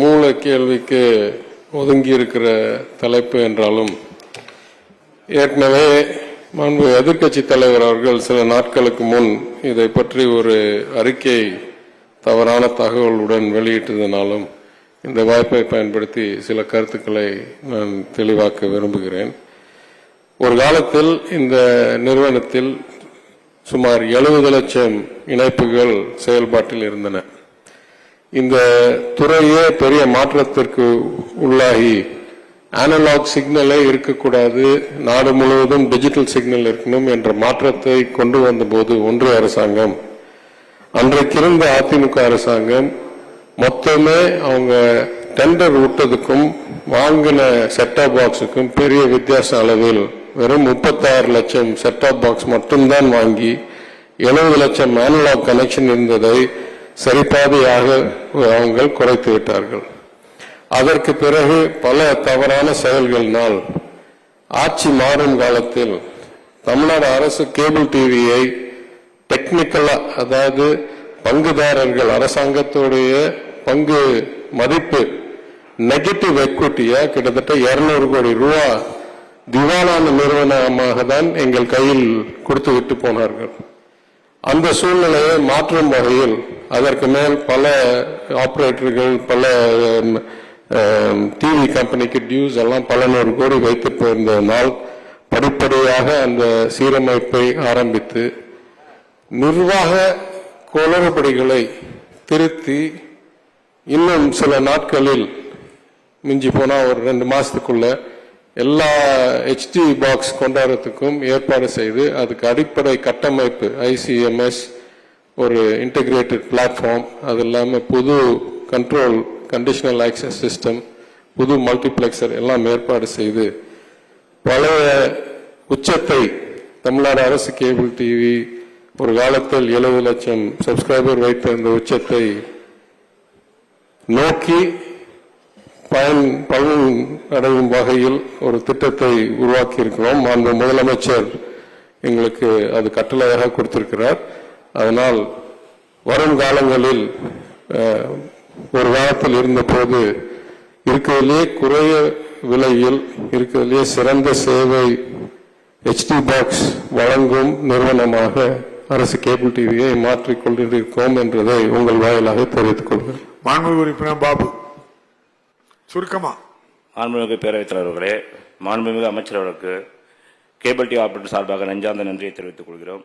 மூல கேள்விக்கு ஒதுங்கி இருக்கிற தலைப்பு என்றாலும் ஏற்கனவே மாண்பு எதிர்க்கட்சி தலைவர் அவர்கள் சில நாட்களுக்கு முன் இதை பற்றி ஒரு அறிக்கை தவறான தகவலுடன் வெளியிட்டதனாலும் இந்த வாய்ப்பை பயன்படுத்தி சில கருத்துக்களை நான் தெளிவாக்க விரும்புகிறேன். ஒரு காலத்தில் இந்த நிறுவனத்தில் சுமார் 70 லட்சம் இணைப்புகள் செயல்பாட்டில் இருந்தன. இந்த துறையே பெரிய மாற்றத்திற்கு உள்ளாகி அனலாக் சிக்னலே இருக்கக்கூடாது நாடு முழுவதும் டிஜிட்டல் சிக்னல் இருக்கணும் என்ற மாற்றத்தை கொண்டு வந்தபோது ஒன்றிய அரசாங்கம் அன்றைக்கு இருந்த அதிமுக அரசாங்கம் மொத்தமே அவங்க டெண்டர் விட்டதுக்கும் வாங்கின செட்டாப் பாக்ஸுக்கும் பெரிய வித்தியாச அளவில் வெறும் 36 லட்சம் செட்டாப் பாக்ஸ் மட்டும்தான் வாங்கி 70 லட்சம் அனலாக் கனெக்ஷன் இருந்ததை சரிபாதியாக அவங்கள் குறைத்து விட்டார்கள். அதற்கு பிறகு பல தவறான செயல்களினால் ஆட்சி மாறும் காலத்தில் தமிழ்நாடு அரசு கேபிள் டிவியை டெக்னிக்கலா அதாவது பங்குதாரர்கள் அரசாங்கத்துடைய பங்கு மதிப்பு நெகட்டிவ் எக்விட்டியா கிட்டத்தட்ட 200 கோடி ரூபா திவாலான நிறுவனமாக தான் எங்கள் கையில் கொடுத்து விட்டு போனார்கள். அந்த சூழ்நிலையை மாற்றும் வகையில் அதற்கு மேல் பல ஆப்ரேட்டர்கள் பல டிவி கம்பெனிக்கு டியூஸ் எல்லாம் பல நூறு கோடி வைத்து போயிருந்ததனால் படிப்படியாக அந்த சீரமைப்பை ஆரம்பித்து நிர்வாக குளறுபடிகளை திருத்தி இன்னும் சில நாட்களில் மிஞ்சி போனால் ஒரு ரெண்டு மாதத்துக்குள்ள எல்லா ஹெச்டி பாக்ஸ் கொண்டாடுறதுக்கும் ஏற்பாடு செய்து அதுக்கு அடிப்படை கட்டமைப்பு ஐசிஎம்எஸ் ஒரு இன்டகிரேட்டட் பிளாட்ஃபார்ம் அது இல்லாமல் புது கண்ட்ரோல் கண்டிஷனல் ஆக்சஸ் சிஸ்டம் புது மல்டிப்ளெக்சர் எல்லாம் ஏற்பாடு செய்து பழைய உச்சத்தை தமிழ்நாடு அரசு கேபிள் டிவி ஒரு காலத்தில் 70 லட்சம் சப்ஸ்கிரைபர் வைத்த இந்த உச்சத்தை நோக்கி பயன் பயன் அடையும் வகையில் ஒரு திட்டத்தை உருவாக்கி இருக்கிறோம் மாண்பு முதலமைச்சர் எங்களுக்கு அது கட்டளையாக கொடுத்திருக்கிறார். அதனால் வரும் காலங்களில் ஒரு காலத்தில் இருந்தபோது இருக்கிறதுலே குறைய விலையில் இருக்கிறதுலே சிறந்த சேவை ஹெச்டி பாக்ஸ் வழங்கும் நிறுவனமாக அரசு கேபிள் டிவியை மாற்றிக் கொண்டிருக்கிறோம் என்றதை உங்கள் வாயிலாக தெரிவித்துக் கொள்கிறேன். மாண்புமிகு உறுப்பினர் பாபு சுருக்கமா? மாண்புமிகு பேரவைத் தலைவர்களே மாண்புமிகு அமைச்சர் அவர்களுக்கு கேபிள் டிவி ஆபரேட்டர் சார்பாக நெஞ்சார்ந்த நன்றியை தெரிவித்துக் கொள்கிறோம்.